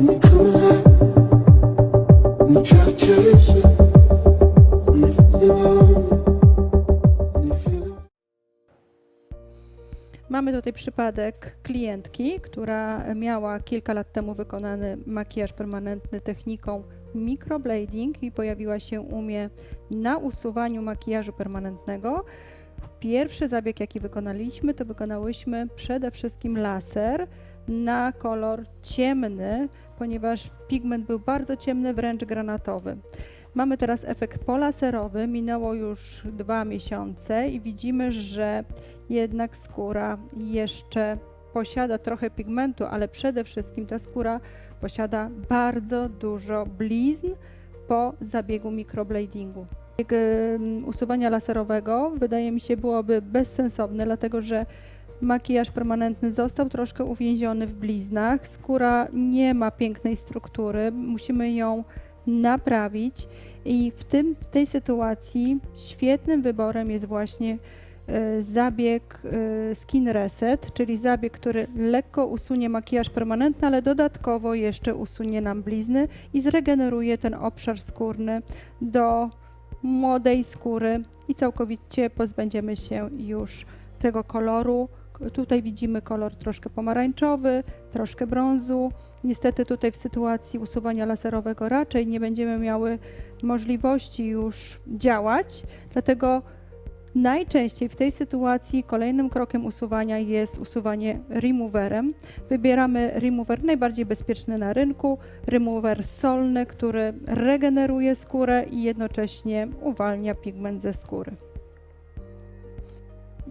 Mamy tutaj przypadek klientki, która miała kilka lat temu wykonany makijaż permanentny techniką microblading i pojawiła się u mnie na usuwaniu makijażu permanentnego. Pierwszy zabieg, jaki wykonaliśmy, to wykonałyśmy przede wszystkim laser na kolor ciemny, ponieważ pigment był bardzo ciemny, wręcz granatowy. Mamy teraz efekt polaserowy, minęło już dwa miesiące i widzimy, że jednak skóra jeszcze posiada trochę pigmentu, ale przede wszystkim ta skóra posiada bardzo dużo blizn po zabiegu microbladingu. Zabieg em, usuwania laserowego wydaje mi się byłoby bezsensowny, dlatego że makijaż permanentny został troszkę uwięziony w bliznach. Skóra nie ma pięknej struktury, musimy ją naprawić i w tym, w tej sytuacji świetnym wyborem jest właśnie e, zabieg e, Skin Reset, czyli zabieg, który lekko usunie makijaż permanentny, ale dodatkowo jeszcze usunie nam blizny i zregeneruje ten obszar skórny do młodej skóry i całkowicie pozbędziemy się już tego koloru. Tutaj widzimy kolor troszkę pomarańczowy, troszkę brązu. Niestety tutaj w sytuacji usuwania laserowego raczej nie będziemy miały możliwości już działać, dlatego Najczęściej w tej sytuacji kolejnym krokiem usuwania jest usuwanie removerem. Wybieramy remover najbardziej bezpieczny na rynku, remover solny, który regeneruje skórę i jednocześnie uwalnia pigment ze skóry.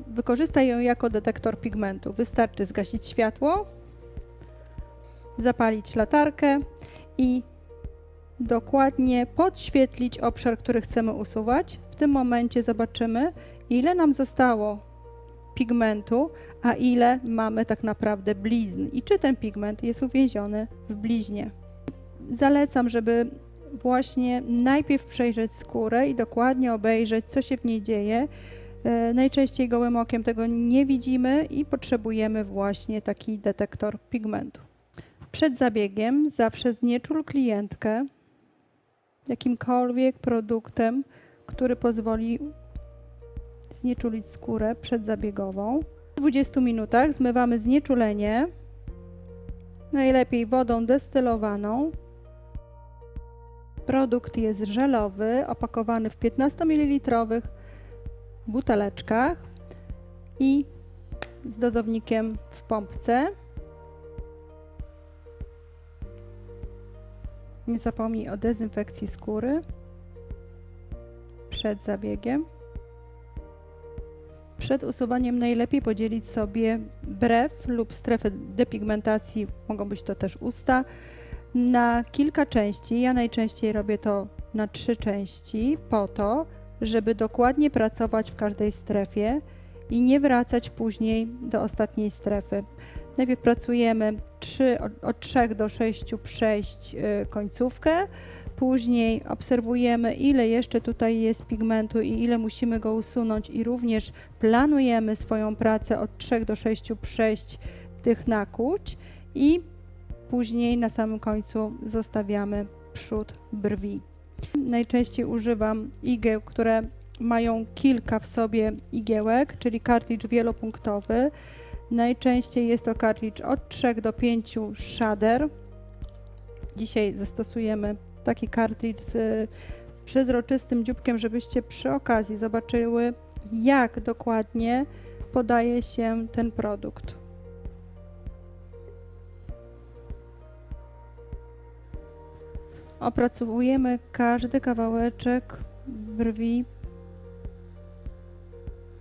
Wykorzystaj ją jako detektor pigmentu. Wystarczy zgasić światło, zapalić latarkę i dokładnie podświetlić obszar, który chcemy usuwać. W tym momencie zobaczymy, ile nam zostało pigmentu, a ile mamy tak naprawdę blizn i czy ten pigment jest uwięziony w bliźnie. Zalecam, żeby właśnie najpierw przejrzeć skórę i dokładnie obejrzeć, co się w niej dzieje. E, Najczęściej gołym okiem tego nie widzimy i potrzebujemy właśnie taki detektor pigmentu. Przed zabiegiem zawsze znieczul klientkę jakimkolwiek produktem, który pozwoli znieczulić skórę przedzabiegową. W 20 minutach zmywamy znieczulenie, najlepiej wodą destylowaną. Produkt jest żelowy, opakowany w 15 ml buteleczkach i z dozownikiem w pompce. Nie zapomnij o dezynfekcji skóry przed zabiegiem. Przed usuwaniem najlepiej podzielić sobie brew lub strefę depigmentacji, mogą być to też usta, na kilka części. Ja najczęściej robię to na trzy części, po to, żeby dokładnie pracować w każdej strefie i nie wracać później do ostatniej strefy. Najpierw pracujemy 3, od, od 3 do 6 przejść y, końcówkę, później obserwujemy ile jeszcze tutaj jest pigmentu i ile musimy go usunąć i również planujemy swoją pracę od 3 do 6 przejść tych nakłuć i później na samym końcu zostawiamy przód brwi. Najczęściej używam igieł, które mają kilka w sobie igiełek, czyli kartridż wielopunktowy. Najczęściej jest to kartridż od 3 do 5 shader. Dzisiaj zastosujemy taki kartridż z przezroczystym dzióbkiem, żebyście przy okazji zobaczyły, jak dokładnie podaje się ten produkt. Opracowujemy każdy kawałeczek brwi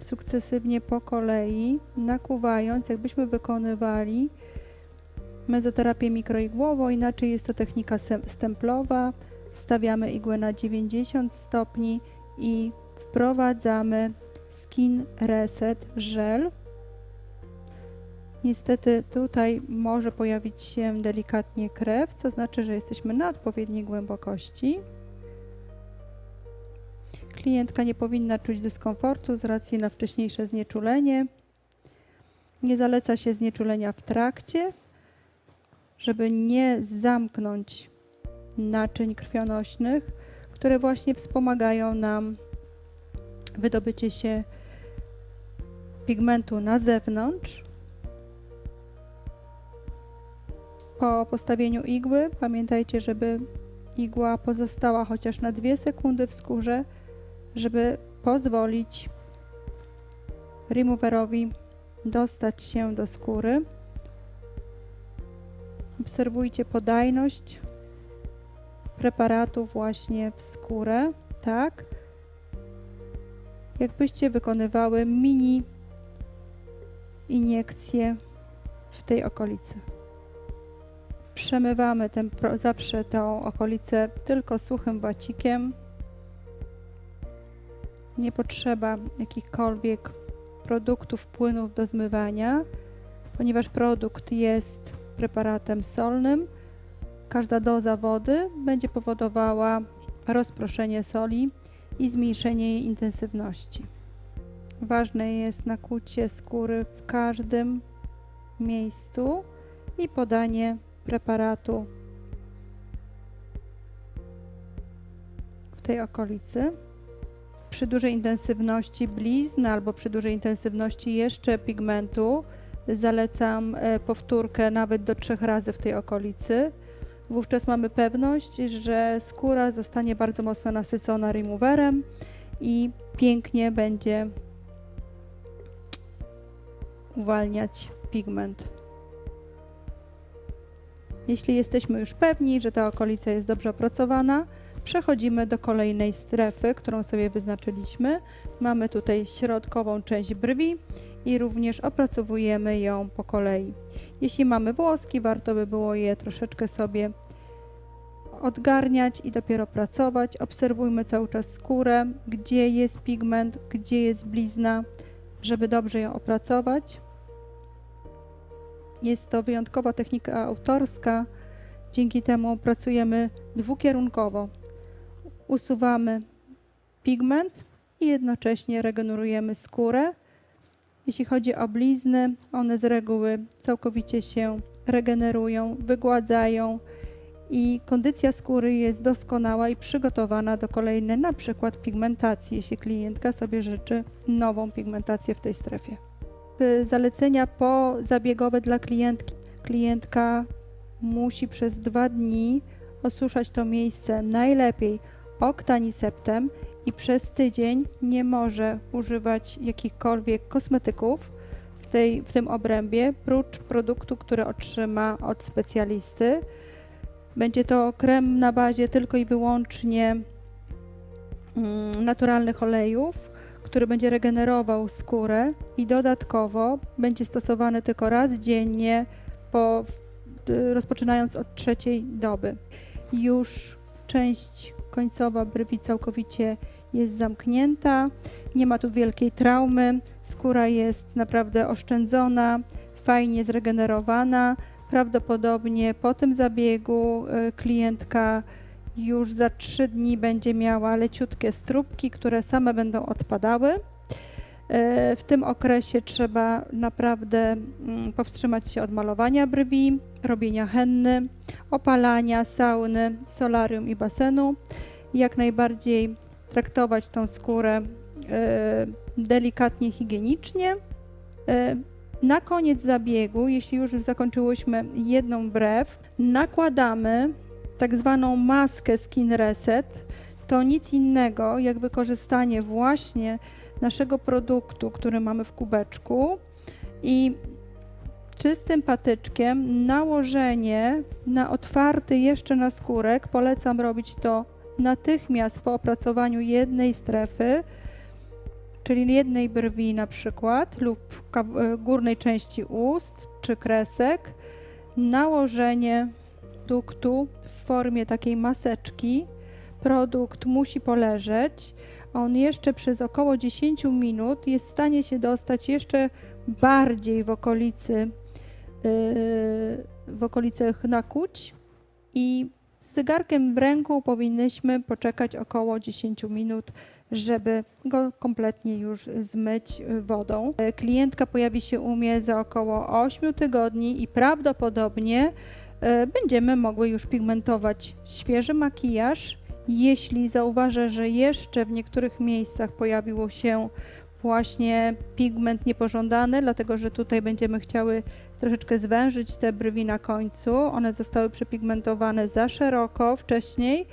sukcesywnie po kolei, nakłuwając, jakbyśmy wykonywali mezoterapię mikroigłową, inaczej jest to technika stemplowa. Stawiamy igłę na 90 stopni i wprowadzamy Skin Reset żel. Niestety tutaj może pojawić się delikatnie krew, co znaczy, że jesteśmy na odpowiedniej głębokości. Klientka nie powinna czuć dyskomfortu z racji na wcześniejsze znieczulenie. Nie zaleca się znieczulenia w trakcie, żeby nie zamknąć naczyń krwionośnych, które właśnie wspomagają nam wydobycie się pigmentu na zewnątrz. Po postawieniu igły pamiętajcie, żeby igła pozostała chociaż na 2 sekundy w skórze, żeby pozwolić removerowi dostać się do skóry. Obserwujcie podajność preparatu właśnie w skórę, tak? Jakbyście wykonywały mini iniekcje w tej okolicy. Przemywamy ten, zawsze tą okolicę tylko suchym wacikiem. Nie potrzeba jakichkolwiek produktów, płynów do zmywania, ponieważ produkt jest preparatem solnym. Każda doza wody będzie powodowała rozproszenie soli i zmniejszenie jej intensywności. Ważne jest nakłucie skóry w każdym miejscu i podanie preparatu w tej okolicy. Przy dużej intensywności blizn albo przy dużej intensywności jeszcze pigmentu zalecam e, powtórkę nawet do trzech razy w tej okolicy. Wówczas mamy pewność, że skóra zostanie bardzo mocno nasycona removerem i pięknie będzie uwalniać pigment. Jeśli jesteśmy już pewni, że ta okolica jest dobrze opracowana, przechodzimy do kolejnej strefy, którą sobie wyznaczyliśmy. Mamy tutaj środkową część brwi i również opracowujemy ją po kolei. Jeśli mamy włoski, warto by było je troszeczkę sobie odgarniać i dopiero pracować. Obserwujmy cały czas skórę, gdzie jest pigment, gdzie jest blizna, żeby dobrze ją opracować. Jest to wyjątkowa technika autorska. Dzięki temu pracujemy dwukierunkowo. Usuwamy pigment i jednocześnie regenerujemy skórę. Jeśli chodzi o blizny, one z reguły całkowicie się regenerują, wygładzają i kondycja skóry jest doskonała i przygotowana do kolejnej na przykład pigmentacji, jeśli klientka sobie życzy nową pigmentację w tej strefie. Y, Zalecenia pozabiegowe dla klientki. Klientka musi przez dwa dni osuszać to miejsce najlepiej oktaniseptem i przez tydzień nie może używać jakichkolwiek kosmetyków w, tej, w tym obrębie, prócz produktu, który otrzyma od specjalisty. Będzie to krem na bazie tylko i wyłącznie mm, naturalnych olejów, który będzie regenerował skórę i dodatkowo będzie stosowany tylko raz dziennie, po, rozpoczynając od trzeciej doby. Już część końcowa brwi całkowicie jest zamknięta, nie ma tu wielkiej traumy, skóra jest naprawdę oszczędzona, fajnie zregenerowana. Prawdopodobnie po tym zabiegu y, klientka już za trzy dni będzie miała leciutkie stróbki, które same będą odpadały. E, W tym okresie trzeba naprawdę mm, powstrzymać się od malowania brwi, robienia henny, opalania, sauny, solarium i basenu. Jak najbardziej traktować tą skórę e, delikatnie, higienicznie. E, Na koniec zabiegu, jeśli już zakończyłyśmy jedną brew, nakładamy tak zwaną maskę Skin Reset. To nic innego jak wykorzystanie właśnie naszego produktu, który mamy w kubeczku i czystym patyczkiem nałożenie na otwarty jeszcze na skórek. Polecam robić to natychmiast po opracowaniu jednej strefy, czyli jednej brwi na przykład lub e, górnej części ust czy kresek. Nałożenie produktu w formie takiej maseczki. Produkt musi poleżeć. On jeszcze przez około 10 minut jest w stanie się dostać jeszcze bardziej w okolicy yy, w okolicach nakłuć i z zegarkiem w ręku powinnyśmy poczekać około 10 minut, żeby go kompletnie już zmyć wodą. Klientka pojawi się u mnie za około 8 tygodni i prawdopodobnie będziemy mogły już pigmentować świeży makijaż. Jeśli zauważę, że jeszcze w niektórych miejscach pojawiło się właśnie pigment niepożądany, dlatego że tutaj będziemy chciały troszeczkę zwężyć te brwi na końcu. One zostały przepigmentowane za szeroko wcześniej,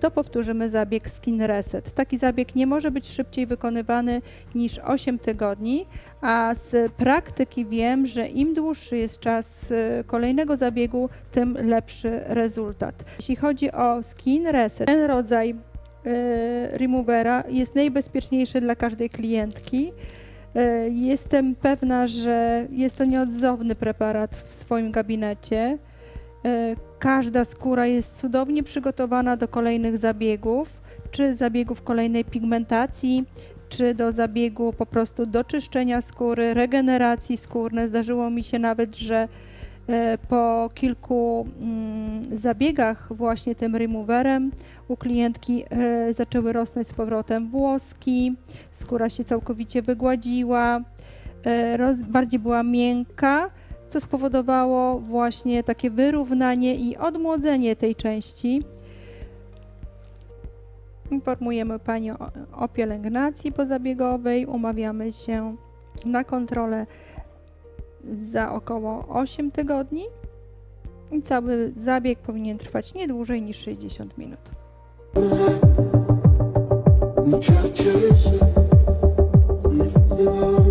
to powtórzymy zabieg Skin Reset. Taki zabieg nie może być szybciej wykonywany niż 8 tygodni, a z praktyki wiem, że im dłuższy jest czas y, kolejnego zabiegu, tym lepszy rezultat. Jeśli chodzi o Skin Reset, ten rodzaj y, removera jest najbezpieczniejszy dla każdej klientki. Y, Jestem pewna, że jest to nieodzowny preparat w swoim gabinecie. Y, Każda skóra jest cudownie przygotowana do kolejnych zabiegów, czy zabiegów kolejnej pigmentacji, czy do zabiegu po prostu do czyszczenia skóry, regeneracji skórnej. Zdarzyło mi się nawet, że e, po kilku mm, zabiegach właśnie tym removerem u klientki e, zaczęły rosnąć z powrotem włoski, skóra się całkowicie wygładziła, e, bardziej była miękka, co spowodowało właśnie takie wyrównanie i odmłodzenie tej części. Informujemy Pani o, o pielęgnacji pozabiegowej, umawiamy się na kontrolę za około 8 tygodni i cały zabieg powinien trwać nie dłużej niż 60 minut. You